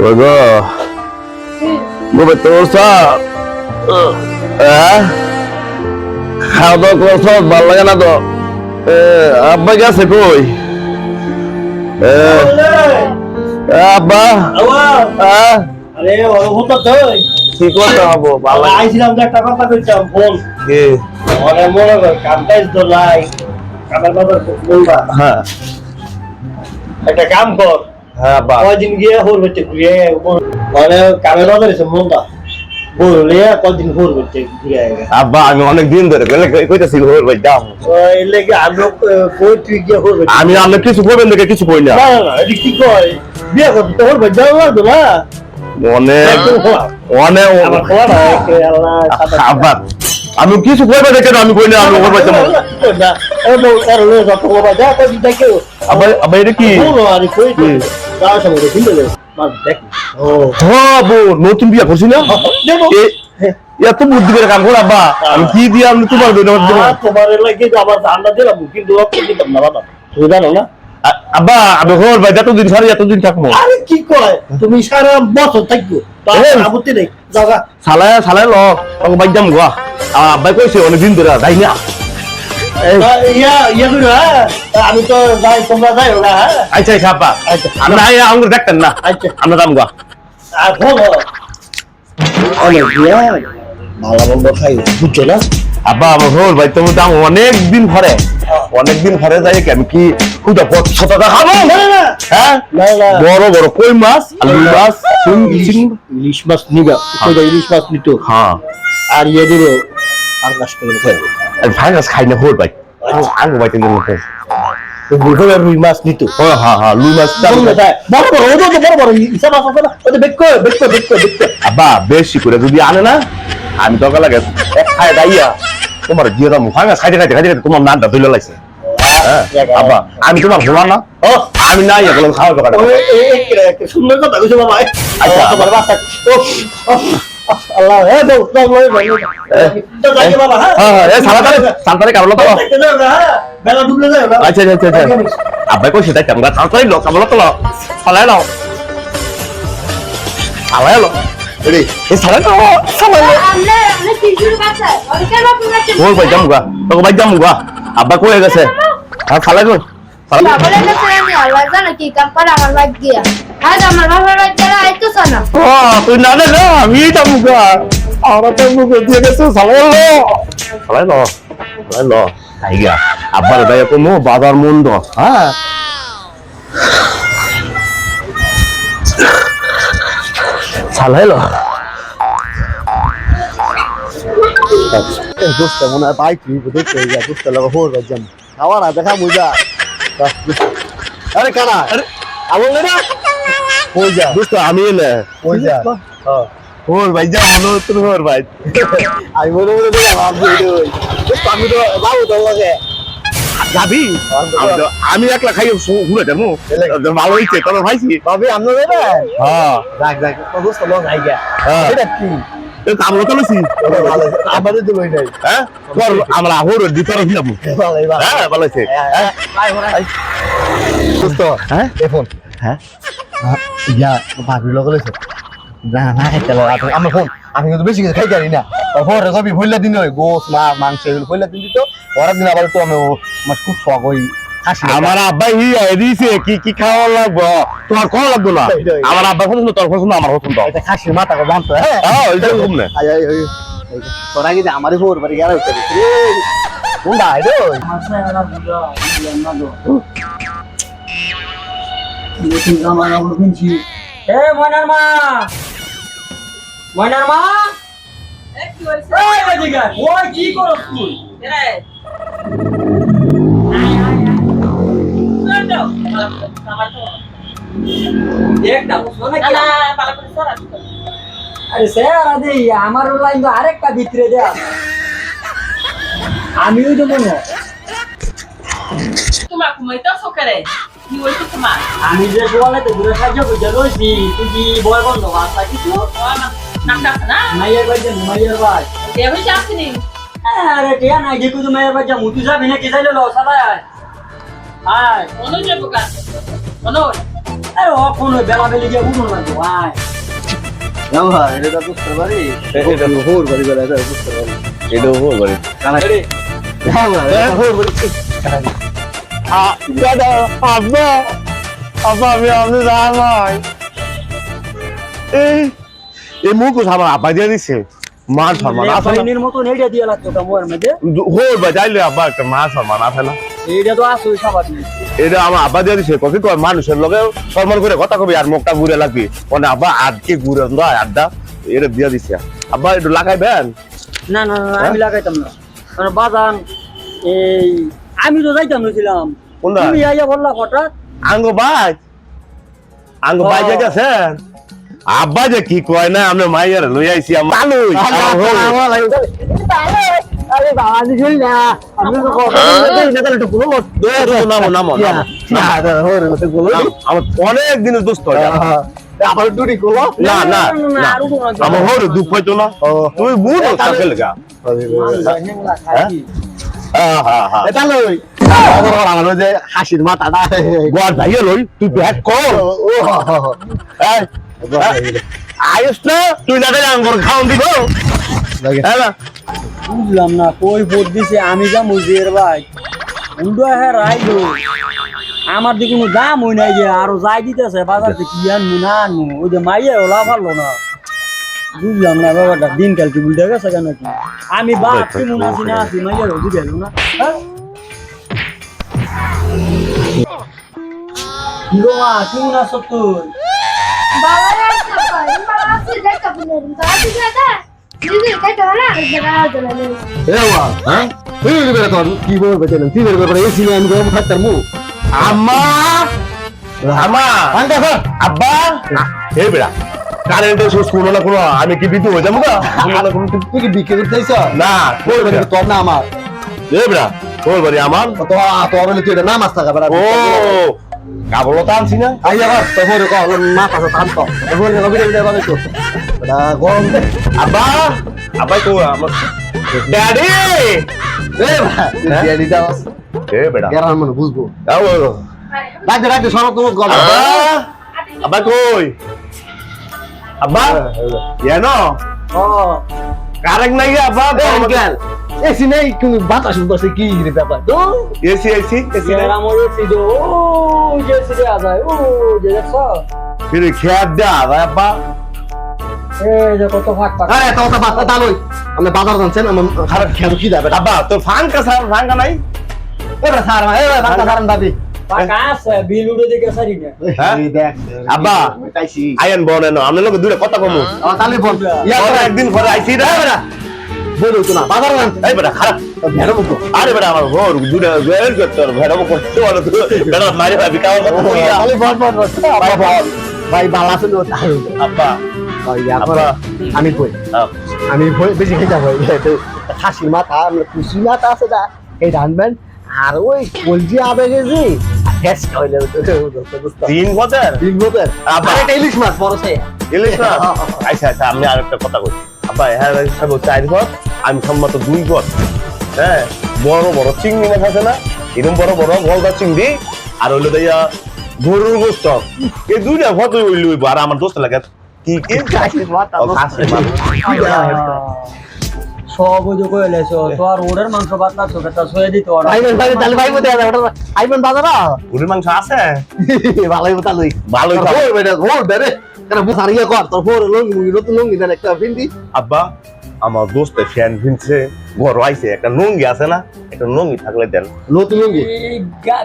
ওই গো বলে তোর সব হ্যাঁ খাওয়া দাওয়া করছ ভালো লাগে না তো আব্বা গেছে কই আব্বা আরে ওর হতো তো কি করতে হব ভালো লাগে আইছিলাম যে একটা কথা কইতাম বল কি? ওরে মনে কর কামটাই তো লাই কামের কথা বলবা হ্যাঁ একটা কাম কর হ্যাঁ আব্বা কয়দিন গিয়ে হোর হচ্ছে ঘুরে মানে মনটা কদিন আগে। আব্বা আমি অনেক দিন ধরে কই- কইতাছি হোর ভাই দাম লেগে আমি আমি কিছু করবেন দেখে কিছু কই না। কি কয়? বিয়ে করতে তো হোর না। অনেক অনেক আব্বা আমি কিছু করবে দেখে আমি কই না আমি হোর ভাই দাম না ও তো আর লো যত বাবা যা কই দেখে আব্বা আব্বা এটা কি? নতুন বিয়া করছি না? এত বুদ্ধি করে কাম করে আব্বা আমি কি দিয়ে আমি তোমার দেবো? আর তোমার লাগে আমার ধান্দা দিলাম কিন্তু দিতাম না। বাবা তুমি জানো না আব্বা আমি হোর ভাই এতদিন সারি এতদিন থাকব। আরে কি কয়? তুমি সারা বছর থাকব। তো আমার এই। আপত্তি নেই। জায়গা সালায় সালায় ল বাইক যাম গা আমার আব্বাই কইছে অনেক দিন ধরে যাই না। ইয়া ইয়া হ্যাঁ? আমি তো যাই তোমরা যাই না হ্যাঁ? আচ্ছা আচ্ছা আব্বা। আচ্ছা। আমরা দেখতেন না। আচ্ছা। আমরা যাম গা। অনেক ভালো মন্দ খাই বুঝছ না? আব্বা আমার ভাই তুমি তো অনেক দিন পরে অনেক দিন পরে যাই কি আমি কি খুদা পছন্দ খাব না না হ্যাঁ? বড় বড় কই মাছ? আলু মাছ? চিং- ইলিশ মাছ নিবা। ইলিশ মাছ নিতো। হ্যাঁ। আর ইয়ে দিল আর কাজ করে খাইবো আমি ভাই মাছ খাই না হোর ভাই। মুখে রুই মাছ নিতো। হ্যাঁ হ্যাঁ মাছ বড় বড় ওদের তো বড় বড় হিসাব আছে না? ওদের বেশি করে যদি আনে না আমি তো লাগে এক খায় দাইয়া। তোমার দিয়ে দাম ভাঙা খাইতে খাইতে খাইতে তোমার নানটা তুলে লাইছে হ্যাঁ আমি তোমার হলাম না। ও। আমি নাই এগুলো খাওয়া দোকানে সুন্দর কথা বাবা। আচ্ছা। তোমার বাসা তো হ্যাঁ। আচ্ছা আচ্ছা আচ্ছা। আব্বা কই সেটা কেমন সালাতারে লোক কাবলা তো সালাই নাও। সালাই লো রে তো সালাই ওই ভাই জামুগা ভাই জামুগা আব্বা কই গেছে? হ্যাঁ গো আমি আল্লাহ জানা কি কাম আমার আজ আমার বাবার ভাগ দিয়া না ও তুই না না না আমি জামুগা আর তো মুখে দিয়ে গেছে সালাই লো সালাই লো সালাই লো। আইগা আব্বার ভাই কোনো বাজার মন্দ হ্যাঁ? সালাই লো দোস্ত মনে হয় বাইক নিব দেখতে দোস্ত লাগা হোর বাজাম খাওয়া দেখা মুজা। আরে কানা আরে। আমল না? দোস্ত আমি না। হ্যাঁ ওর ভাই যা মনে তোর ওর ভাই। আমি মনে মনে তো যাব তোর লগে যাবি? আমি একলা খাই ঘুরে যাব ভালো হয়েছে তোর ভাইছি। তবে আমরা দেবে হ্যাঁ। যাক যাক দোস্ত হ্যাঁ এটা কি? আমরা তো লছি আমাদের তো নাই। হ্যাঁ? তোর আমরা হোর ভিতরে যাব ভালো ভালো হ্যাঁ ভালো হ্যাঁ আই দোস্ত হ্যাঁ। ফোন। হ্যাঁ। ইয়া ভাবি লগে লইছে না না খাইতে লাগে আমি ফোন আমি কিন্তু বেশি খাইতে পারি না তারপর কবি ভইলা দিন হয় গোস মাছ মাংস এগুলো ভইলা দিন দিত পরের দিন আবার তো আমি আমার খুব শখ ওই আমার আব্বা হি দিছে কি কি খাওয়া লাগবো তোমার কোন লাগবো না আমার আব্বা পছন্দ তোর পছন্দ আমার পছন্দ এটা খাসির মাথা করে জানতো হ্যাঁ হ্যাঁ ওইটা কম না আই আই আই তোরা কি আমারই ফোর বাড়ি গেল কোনটা আইডো এ ময়নার মা! ময়নার মা! ওই কি করছ তুই? আরে স্যার, আদি, আমার লাইন তো আরেকটা ভিতরে দেয়া। আমিও তো মনে। তোমার ঘুমাইতেছো কেরে কি হইছে তোমার আমি যে গোয়ালে তো ঘুরে সাহায্য করতে রয়েছি তুই কি বয় বন্ধ বাসা কিছু? নামটা আছে না মাইয়ের বাড়ি যাব মাইয়ের বাড়ি? এ হইছে আসেনি আরে টিয়া নাই যে কুতু মায়ের বাড়ি যাব। তুই যাবি নাকি? চাইলে লো সালাই আয়। আয়। অনুজ যাব কাজ অনুজ। আরে অখন বেলা বেলি গিয়ে উঠো না তো ভাই না এটা তো বুঝতে পারি। এটা হোর বাড়ি বেড়া এটা বুঝতে পারি। বাড়ি। এটা হোর বাড়ি। দাদা আব্বা আব্বা আমি আপনি জানাই এই এই মুখোশ আমার আব্বা দিয়ে দিছে। মান সম্মান আছে না। বাহিনীর মতন এইটা দিয়ে লাগতো কামড়ের মধ্যে। হোল বাজাইলে আব্বা একটা সম্মান আছে না। এইটা তো আসলে এটা আমার আব্বা দিয়ে দিছে। কফি মানুষের লগে সম্মান করে কথা কবি আর মুখটা ঘুরে লাগবি। মানে আব্বা আজকে ঘুরে নয় আড্ডা। এটা দিয়ে দিছে। আব্বা একটু লাগাইবেন? না না না, আমি লাগাইতাম না। কারণ বাজান এই আমি তো যাইতাম নছিলাম তুমি আইয়া বললা হঠাৎ আঙ্গ ভাই আঙ্গ যে গেছেন আব্বা যে কি কয় না আমরা মাইয়ার লই আইছি আমার মালুই আরে বাবা দিছিল না। আমি তো কথা বলতে না তাহলে একটু নামো নামো নামো। না হোর মতে গুলো আমার অনেক দিনের দোস্ত আবার দুটি গুলো না না না। আমার হরে দুঃখ হইতো না। তুমি বুঝো তাকে লেগা হ্যাংলা খাই। এটা লই। আমার যে হাসির মাথাটা গোয়ার ভাইয়া লই তুই ব্যাগ কর। আয়ুস না তুই যাতে আঙ্গুর খাওন দিব। হ্যাঁ বুঝলাম না কই ভোট দিছে আমি যা মুজির ভাই। হ্যাঁ রাইলো আমার দিকে কোনো দাম হই নাই যে আরও যাই দিতেছে বাজার থেকে কি আনব না আনব ওই যে মাইয়া ওলা পারল না। বুঝলাম না ব্যাপারটা দিনকাল কি বুঝতে গেছে কেন কি? আমি বাপ কি মনে আছি না আছি মাইয়া বুঝে গেল না হ্যাঁ? কি মনে আছো তুই হ্যাঁ। তুই স্যার আব্বা! কারেন্টের সুস কোনো না কোনো আমি কি বিদ্যুৎ হয়ে যাব না তুই কি বিক্রি করতে চাইছ? না কই বাড়ি বেড়া তোর না আমার। এই বেড়া তোর বাড়ি আমার? তো তোর বলে তুই এটা নাম আসতা কাবার ও কাবলতা আনছি না? আই আবার তো বলে কো মা পাশে থাম তো। বলে কবি রে কবি তো। এটা গরম আব্বা আব্বা তো আমার ড্যাডি! এ ভাই দিদি দাও। এ বেড়া। গেরার মনে বুঝব। আও রাতে রাতে সরব তোমার গলা। আব্বা কই? আব্বা? কেন ও। কারেন্ট নাই আব্বা? গেল এসি নেই তুমি বাতাস বসে কি রে ব্যাপার? তো এসি এসি এসি এরা মরে ছিল ও যে সিরে আজায় ও যে দেখছ? ফিরে খেয়ার দা আব্বা। এই যে কত ফাঁক ফাঁক। আরে তো তো বাতা তালই আমরা বাজার জানছেন আমার খারাপ খেয়াল কি যাবে। আব্বা তোর ফাঙ্কা স্যার ফাঙ্কা নাই? এবার স্যার এ বাতা সারান দাবি। ফাঁকা আছে বিল উড়ে দিকে সারি না। হ্যাঁ? দেখ। আব্বা। তাইছি আইন বনে না আমি লোক দূরে কথা কমু। তাহলে বল। ইয়া পরে একদিন পরে আইছি রে বেড়া বলো তো না বাজার জানছেন এই বেড়া খারাপ। ভেড়ো মুখো আরে বেড়া আমার ঘর দূরে বের করতে ভেড়া করতে বলো তো বেড়া মারি ভাবি কাওয়ার কথা কইয়া। তাহলে বল বল বল ভাই বল ভাই। বালা আছে তাহলে। আব্বা। আমি কই? আমি বেশি খেয়ে যাব খাসির মাথা কুসি মাথা আছে না এই রানবেন। আর ওই কলজি আবেগে যে গ্যাস খাইলে তিন বছর তিন বছর আবার? আবার ইলিশ মাছ বড় সে ইলিশ না আচ্ছা আচ্ছা আমি আর একটা কথা হ্যাঁ খাব চার ঘর আমি সম্মত দুই ঘর হ্যাঁ বড় বড় চিংড়ি মাছ আছে না? এরকম বড় বড় গলদা চিংড়ি আর হইল দিয়া গরুর গোস্ত। এই দুইটা হইল আর আমার দোস্ত লাগে কি কি মাথা। সব ওই যে কইলেছো তো আর ওড়ের মাংস ভাত লাগছো কেটা সয়ে দিত ওরা ভাইবেন ভাই তাহলে ভাই মতে আছে ওটা আইবেন বাজার। গরুর মাংস আছে? ভালোই মতো লই। ভালোই তো। ওই বেটা ঘোর বেরে কেন বুঝার ইয়ে কর তোর ফোর লঙ্গি মুঙ্গি নতুন লঙ্গি দেন একটা আব্বা আমার দোস্তে ফ্যান কিনছে ঘর আইছে একটা নঙ্গি আছে না একটা নঙ্গি থাকলে দেন। নতুন লঙ্গি?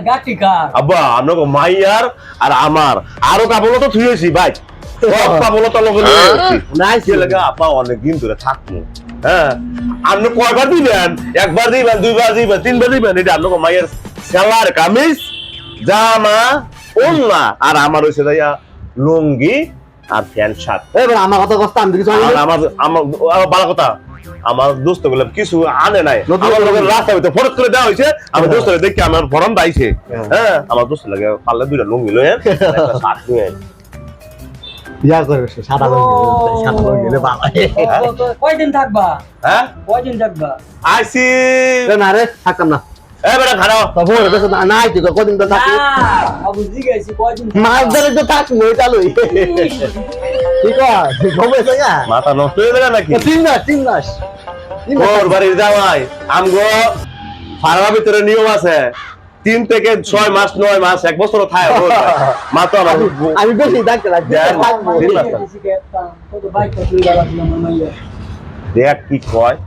গাটি কার? আব্বা আপনাকে মাইয়ার আর আমার। আরও কাপড় তো থুয়েছি ভাই? সব কাবলো লগে লগে কি লাগে? আপা অনেক দিন ধরে থাকব। হ্যাঁ। আপনি কয়বার দিবেন? একবার দিবেন দুইবার দিবেন তিনবার দিবেন? এটা আপনাকে মাইয়ের সেলার কামিজ জামা ওন্না। আর আমার হইছে দাইয়া লুঙ্গি আর প্যান্ট শার্ট। এবার আমার কথা কষ্ট আমি কিছু আর আমার আমার ভালো কথা। আমার দোস্তগুলো কিছু আনে নাই। নতুন আমার লোকের রাস্তা হইতে ফরক করে দেওয়া হয়েছে আমার দোস্ত দেখি আমার ফরম দাইছে। হ্যাঁ। হ্যাঁ। আমার দোস্ত লাগে পারলে দুইটা লুঙ্গি লয়ে শার্ট নিয়ে বিয়া করবে সে সাদা লঙ্গি সাদা লঙ্গি রে বাবা। কয়দিন থাকবা? হ্যাঁ? কয়দিন থাকবা? আইসি। না রে থাকতাম না। মাথা নষ্ট হয়ে গেল নাকি? তিন মাস তিন মাস। তিন মাস। তোর বাড়ির জামাই আমগো ভিতরে নিয়ম আছে তিন থেকে ছয় মাস নয় মাস এক বছর থাকে আমি বেশি ডাক্তার দেখ, কি কয়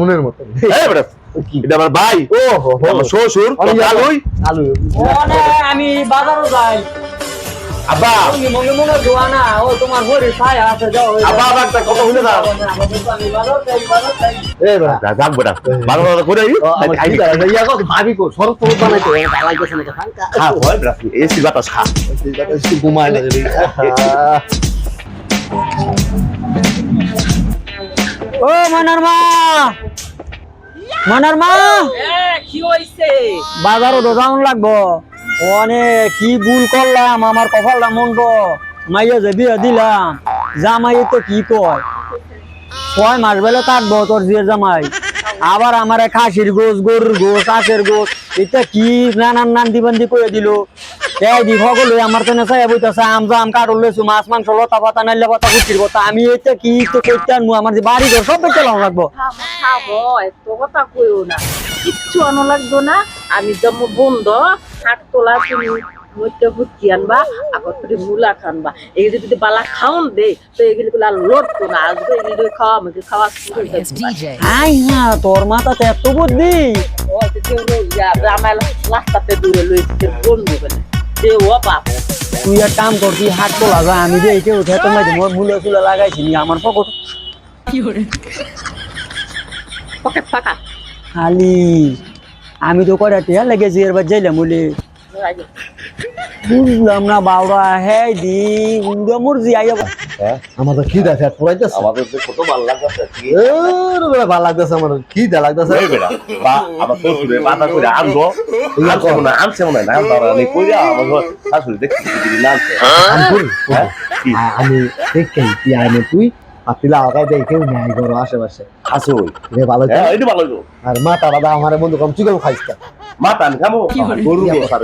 মনের মতো। এটা আমার ভাই। ও শ্বশুর আমি বাজারও যাই। আব্বা। তুমি মনে মনে দোয়া না ও তোমার ঘরে ছায়া আছে যাও ওই আব্বা আবার একটা কথা শুনে দাও আমি বাজার যাই বাজার যাই এ বড়া যাক বেটা। ভালো ভালো করে আই। আই ইয়া কো ভাবি কো সরব তো বানাইতে হয় ভালো লাগছে না ফাঙ্কা। খা হয় বেটা এসি বাতাস খা। একটু ঘুমায় না ও মনার মা মনার মা এ কি হইছে? বাজারও তো যাওন লাগবো। অনেক কি ভুল করলাম? আমার কপালটা মন্ড মাইয়া যে বিয়ে দিলাম, জামাই তো কি কয়? ছয় মাস বেলে থাকব তোর জিয়ের জামাই। আবার আমার খাসির গোস গরুর গোস আখের গোস এটা কি নানান নান্দি দিবান্দি করে দিল? এই দি সকলে আমার তো নেশায় বইতেছে আম জাম লেছু মাছ মাংস লতা পাতা নাইলে পাতা কুচির কথা আমি এটা কি তো করতে আনব আমার যে বাড়ি ঘর সব বেচে লাগবো খাব এত কথা কইও না। কিচ্ছু আনো লাগতো না। আমি যেমন বন্ধ হাট তোলা তুমি মইতে বুঝি আনবা আগত করে মূলা খানবা। এগুলি যদি বালা খাওন দে তো এগুলি গুলা লড়তো না আসবে এগুলি খাওয়া আমাকে খাওয়া. আই না তোর মাথাতে এত বুদ্ধি। আমার রাস্তাতে দূরে লইছে বন্ধু বলে ও তুই এক কাম কর তুই হাট তো লাগা আমি যে এইটা উঠে তো না মোর মূলে চুলে লাগাইছি পকেট। কি করে? পকেট ফাঁকা। খালি আমি তো টিয়া লেগেছি এরবার যাইলাম বলে বুঝলাম না বাউরা হ্যাঁ দি উন্ডা মুরজি আইয়া আমার তো খিদা আছে পুরাইতেছে আমাদের যে কত ভালো লাগছে এ রে ভালো লাগতেছে আমার খিদা লাগতেছে? এই বেটা বা আমার শ্বশুরে বাতা করে আনব। আনছে মনে হয়, আনছে মনে না কইরা আমার শাশুড়ি আমি হ্যাঁ? কি? আমি দেখে কি আইনে তুই? পাতিলা আগাই দেই কেউ নাই ঘর আশেপাশে। রে ভালো হ্যাঁ এটা ভালো আর মা তারা দা আমার বন্ধু কম চিকেন খাইছ না। মাথা আমি খাব গরু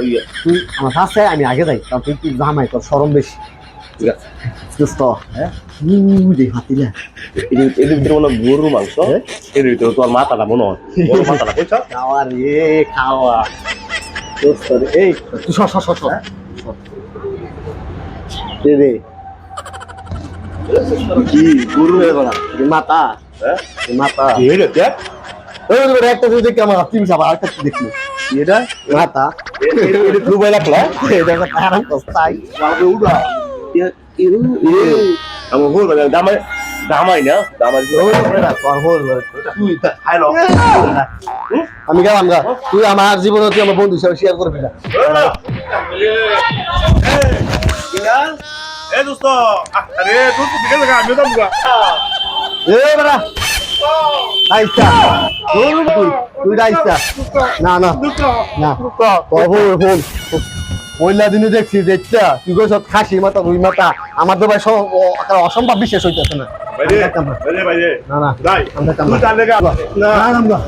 ইয়ে। তুই আমার কাছে আমি আগে যাই। কারণ তুই তুই জামাই তোর সরম বেশি। ঠিক আছে। দোস্ত হ্যাঁ? দেই হাতিলা। এর এর ভিতরে মনে হয় গরুর মাংস এর ভিতরে তোমার মাথাটা মনে হয়। গরুর মাথাটা কইছ খাওয়া রে খাওয়া। দোস্ত রে। এই তুই সর সর সর সর। দে দে। কি গরু হয়ে গেল মাতা। হ্যাঁ? মাতা। এই রে দেখ? একটা দেখি আমার দেখলি এটা? এটা খুব ভালো লাগল এটা একটা আরাম কস্তাই বাবা উড়া। আমার ভুল মানে দামাই দামাই না? দামাই তুই খাই লো। আমি গেলাম গা। তুই আমার জীবনে তুই আমার বন্ধু হিসাবে শেয়ার করবি না। এ দোস্ত। আরে দোস্ত ঠিক আছে আমি তো মুগা এ বেড়া আইসা তুই তুই আইসা না না। না। কখন ফোন পয়লা দিনে দেখছি দেখছা তুই কইছ খাসি মাথা রুই মাথা আমার তো ভাই অসম্ভব বিশ্বাস হইতেছে না। আমরা না। না আমরা তুই কামড়া। তার লেগে না না না।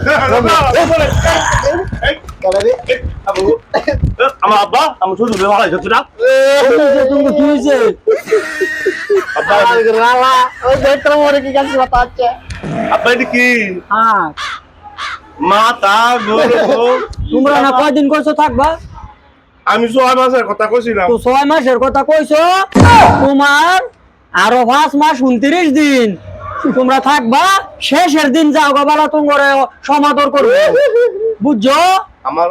আমার আব্বা আমার ছোট ভালো হচ্ছে না তুমি কি হয়েছে আব্বা এটা কি হ্যাঁ গরু তোমরা না কয়দিন কইছো থাকবা আমি ছয় মাসের কথা কইছিলাম তো ছয় মাসের কথা কইছো তোমার আরও পাঁচ মাস উনত্রিশ দিন তোমরা থাকবা শেষের দিন যাও গবালা তোমার সমাদর করবে বুঝছ আমার